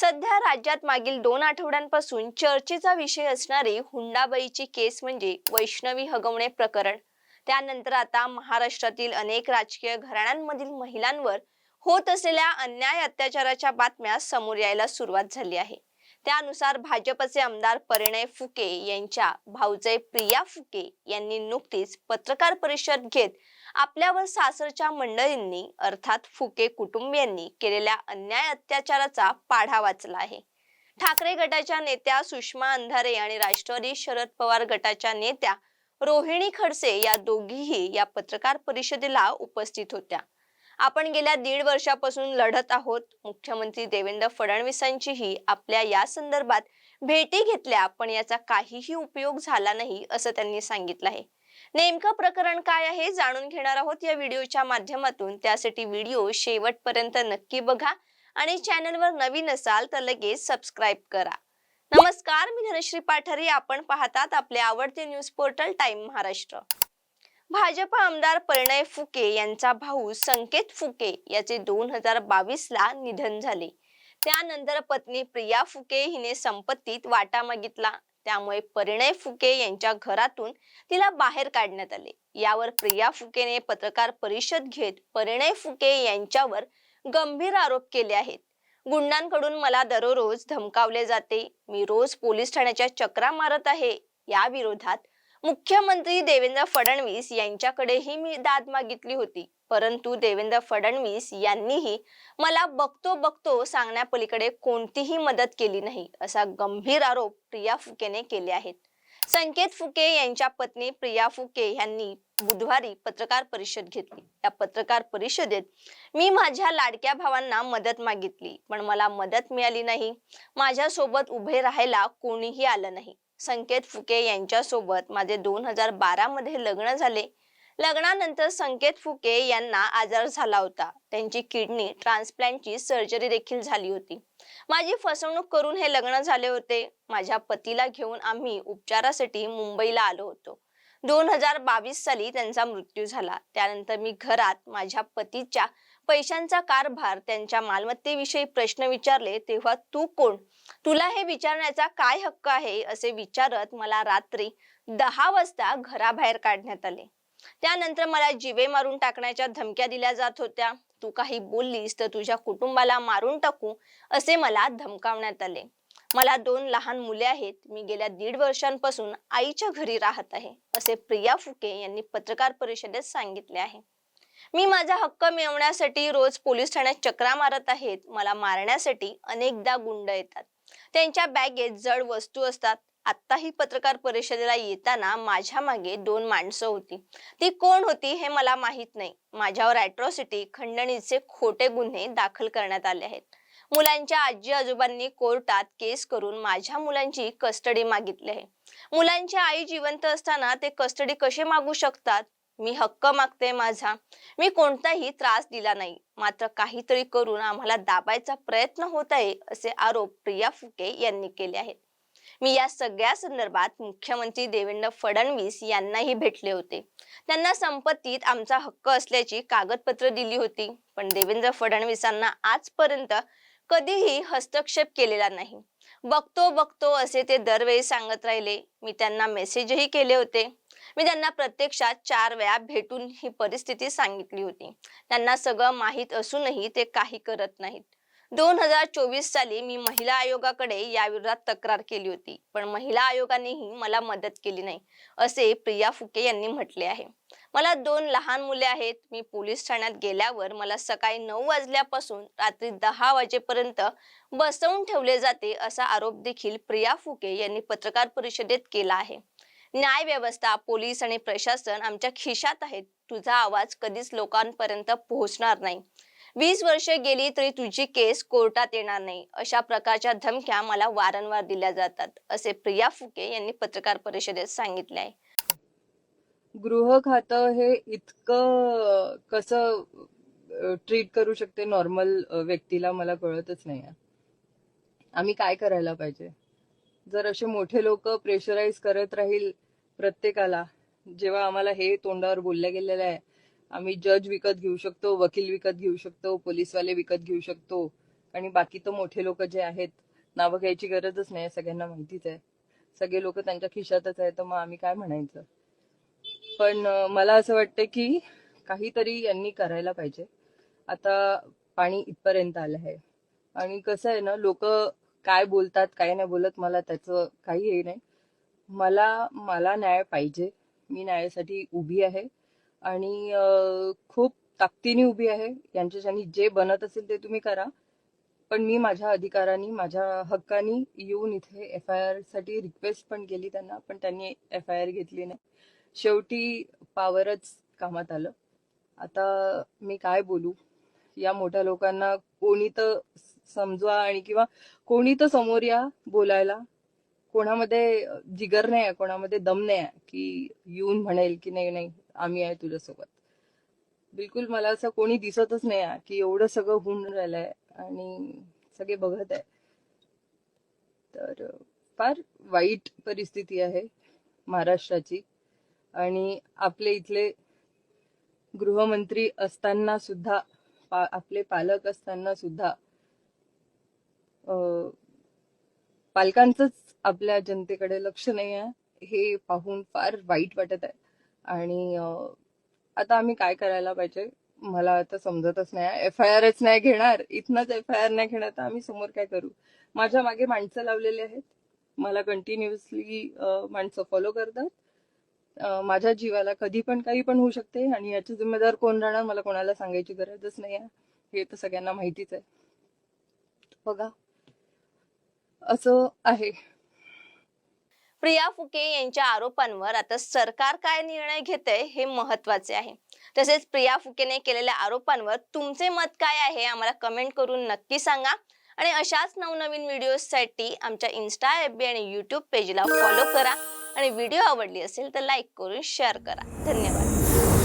सध्या राज्यात मागील दोन आठवड्यांपासून चर्चेचा विषय असणारी हुंडाबळीची केस म्हणजे वैष्णवी हगवणे प्रकरण. त्यानंतर आता महाराष्ट्रातील अनेक राजकीय घराण्यांमधील महिलांवर होत असलेल्या अन्याय अत्याचाराच्या बातम्या समोर यायला सुरुवात झाली आहे. त्यानुसार भाजपचे आमदार परिणय फुके यांच्या भाऊजय प्रिया फुके यांनी नुकतीच पत्रकार परिषद घेत आपल्यावर सासरच्या मंडळींनी अर्थात फुके कुटुंबियांनी केलेल्या अन्याय अत्याचाराचा पाढा वाचला आहे. ठाकरे गटाच्या नेत्या सुषमा अंधारे आणि राष्ट्रवादी शरद पवार गटाच्या नेत्या रोहिणी खडसे या दोघीही या पत्रकार परिषदेला उपस्थित होत्या. आपण गेल्या दीड वर्षापासून लढत आहोत. मुख्यमंत्री देवेंद्र फडणवीसांचीही आपल्या या संदर्भात भेटी घेतल्या पण याचा काहीही उपयोग झाला नाही असं त्यांनी सांगितलं आहे. नेमकं प्रकरण काय आहे जाणून घेणार आहोत या व्हिडिओच्या माध्यमातून. त्यासाठी व्हिडिओ शेवटपर्यंत नक्की बघा आणि चॅनलवर नवीन असाल तर लगेच सबस्क्राईब करा. नमस्कार मी धनश्री पाठारे. आपण पाहतात आपले आवडते news portal time Maharashtra. Bhajap आमदार परिणय फुके यांचा भाऊ संकेत फुके याचे दोन हजार बावीस ला निधन झाले. त्यानंतर पत्नी प्रिया फुके हिने संपत्तीत वाटा मागितला. त्यामुळे परिणय फुके यांच्या घरातून तिला बाहेर काढण्यात आले. यावर प्रिया फुकेने पत्रकार परिषद घेत परिणय फुके यांच्यावर गंभीर आरोप केले आहेत. गुंडांकडून मला दररोज धमकावले जाते. मी रोज पोलीस ठाण्याच्या चक्रा मारत आहे. या विरोधात मुख्यमंत्री देवेंद्र फडणवीस यांच्याकडेही मी दाद मागितली होती. परंतु देवेंद्र फडणवीस यांनीही मला बघतो बघतो सांगण्यापलीकडे कोणतीही मदत केली नाही असा गंभीर आरोप प्रिया फुकेने केले आहेत. संकेत फुके यांच्या पत्नी प्रिया फुके यांनी बुधवारी पत्रकार परिषद घेतली. या पत्रकार परिषदेत मी माझ्या लाडक्या भावांना मदत मागितली पण मला मदत मिळाली नाही. माझ्यासोबत उभे राहायला कोणीही आलं नाही. संकेत फुके यांच्यासोबत माझे दोन हजार बारा मध्ये लग्न झाले. लग्नानंतर संकेत फुके यांना आजार झाला होता. त्यांची किडनी ट्रान्सप्लांटची सर्जरी देखील झाली होती. माझी फसवणूक करून हे लग्न झाले होते. माझ्या पतीला घेऊन आम्ही उपचारासाठी मुंबईला आलो होतो. दोन हजार बावीस साली त्यांचा मृत्यू झाला. त्यानंतर मी घरात माझ्या पतीच्या पैशांचा कारभार त्यांच्या मालमत्तेविषयी प्रश्न विचारले तेव्हा तू कोण? तुला हे विचारण्याचा काय हक्क आहे? असे विचारत मला रात्री दहा वाजता घराबाहेर काढण्यात आले. त्यानंतर मला जीवे मारून टाकण्याच्या धमक्या दिल्या जात होत्या. तू काही बोललीस तर तुझ्या कुटुंबाला मारून टाकू असे मला धमकावण्यात आले. मला दोन लहान मुले आहेत. मी गेल्या दीड वर्षांपासून आईच्या घरी राहत आहे असे प्रिया फुके यांनी पत्रकार परिषदेत सांगितले आहे. मी माझा हक्क मिळवण्यासाठी रोज पोलीस ठाण्यात चक्रा मारत आहेत. मला मारण्यासाठी अनेकदा गुंड येतात. त्यांच्या बॅगेत जड वस्तू असतात. आत्ताही पत्रकार परिषदेला येताना माझ्या मागे दोन माणसं होती. ती कोण होती हे मला माहीत नाही. माझ्यावर अॅट्रॉसिटी खंडणीचे खोटे गुन्हे दाखल करण्यात आले आहेत. मुलांच्या आजी आजोबांनी कोर्टात केस करून माझ्या मुलांची कस्टडी मागितली आहे. मुलांच्या आई जिवंत असताना ते कस्टडी कसे मागू शकतात? मी हक्क मागते माझा. मी कोणताही त्रास दिला नाही. मात्र काहीतरी करून आम्हाला दाबायचा प्रयत्न होत आहे असे आरोप प्रिया फुके यांनी केले आहेत. मी या सगळ्या संदर्भात मुख्यमंत्री देवेंद्र फडणवीस यांनाही भेटले होते. त्यांना संपत्तीत आमचा हक्क असल्याची कागदपत्र दिली होती पण देवेंद्र फडणवीसांना आजपर्यंत कधीही हस्तक्षेप केलेला नाही. बघतो बघतो असे ते दरवेळी सांगत राहिले. मी त्यांना मेसेजही केले होते. मी त्यांना प्रत्यक्षात चार वेळा भेटून ही परिस्थिती सांगितली होती. त्यांना सगळं माहीत असूनही ते काही करत नाहीत. दोन हजार चोवीस साली मी महिला आयोगाकडे याविरोधात तक्रार केली होती पण महिला आयोगानेही मला मदत केली नाही असे प्रिया फुके यांनी म्हटले आहे. मला दोन लहान मुले आहेत मी पोलीस ठाण्यात गेल्यावर मला सकाळी नऊ वाजल्यापासून रात्री दहा वाजेपर्यंत बसवून ठेवले जाते असा आरोप देखील प्रिया फुके यांनी पत्रकार परिषदेत केला आहे. न्याय व्यवस्था पोलीस आणि प्रशासन आमच्या खिशात आहेत. तुझा आवाज कधीच लोकांपर्यंत पोहोचणार नाही. वीस वर्षे गेली तरी तुझी केस कोर्टात येणार नाही. अशा प्रकारच्या धमक्या मला वारंवार दिल्या जातात असे प्रिया फुके यांनी पत्रकार परिषदेत सांगितले आहे. गृह खातं हे इतकं कसं ट्रीट करू शकते नॉर्मल व्यक्तीला मला कळतच नाही आम्ही काय करायला पाहिजे? जर असे मोठे लोक प्रेशराईज करत राहील प्रत्येकाला जेव्हा आम्हाला हे तोंडावर बोलल्या गेलेलं आहे आम्ही जज विकत घेऊ शकतो वकील विकत घेऊ शकतो पोलीसवाले विकत घेऊ शकतो. आणि बाकी तर मोठे लोक जे आहेत नावं घ्यायची गरजच नाही सगळ्यांना माहितीच आहे. सगळे लोक त्यांच्या खिशातच आहे तर मग आम्ही काय म्हणायचं? पण मला असं वाटतं की काहीतरी यांनी करायला पाहिजे. आता पाणी इथपर्यंत आलं आहे. आणि कसं आहे ना लोक काय बोलतात काय नाही बोलत मला त्याचं काही हे नाही. मला मला न्याय पाहिजे. मी न्यायासाठी उभी आहे. आणि खूप ताकदीने उभी आहे. यांच्याच्यानी जे बनत असेल ते तुम्ही करा. पण मी माझ्या अधिकारांनी माझ्या हक्कानी येऊन इथे एफ आय आरसाठी रिक्वेस्ट पण केली त्यांना पण त्यांनी एफ आय आर घेतली नाही. शेवटी पावरच कामात आलं. आता मी काय बोलू? या मोठ्या लोकांना कोणी तर समजवा आणि किंवा कोणी तर समोर या बोलायला. कोणामध्ये जिगर नाही आहे कोणामध्ये दम नाही आहे की येऊन म्हणेल की नाही नाही आम्ही आहे तुझ्यासोबत. बिलकुल मला असं कोणी दिसतच नाही आहे की एवढं सगळं होऊन राहिलंय आणि सगळे बघत आहे. तर फार वाईट परिस्थिती आहे महाराष्ट्राची आणि आपले इथले गृहमंत्री असताना सुद्धा पा, आपले पालक असताना सुद्धा अं, पालकांचंच आपल्या जनतेकडे लक्ष नाही आहे. हे पाहून फार वाईट वाटत आहे. आणि आता आम्ही काय करायला पाहिजे? मला आता समजतच नाही एफ आय आरच नाही घेणार. इथनच एफ आय आर नाही घेणार तर आम्ही समोर काय करू? माझ्या मागे माणसं लावलेली आहेत. मला कंटिन्युअसली माणसं फॉलो करतात. माझ्या जीवाला कधी पण काही पण होऊ शकते आणि याची जिम्मेदार कोण राहणार? मला कोणाला सांगायची गरजच नाही आहे. हे तर सगळ्यांना माहितीच आहे. बघा. असं आहे. प्रिया फुके यांच्या आरोपांवर आता सरकार काय निर्णय घेते हे महत्त्वाचे आहे. तसेच प्रिया फुकेने केलेल्या आरोपांवर तुमचे मत काय आहे आम्हाला कमेंट करून नक्की सांगा. आणि अशाच नवनवीन व्हिडिओसाठी आमच्या इन्स्टा एफ बी आणि यूट्यूब पेजला फॉलो करा. आणि व्हिडिओ आवडली असेल तर लाईक करून शेअर करा. धन्यवाद.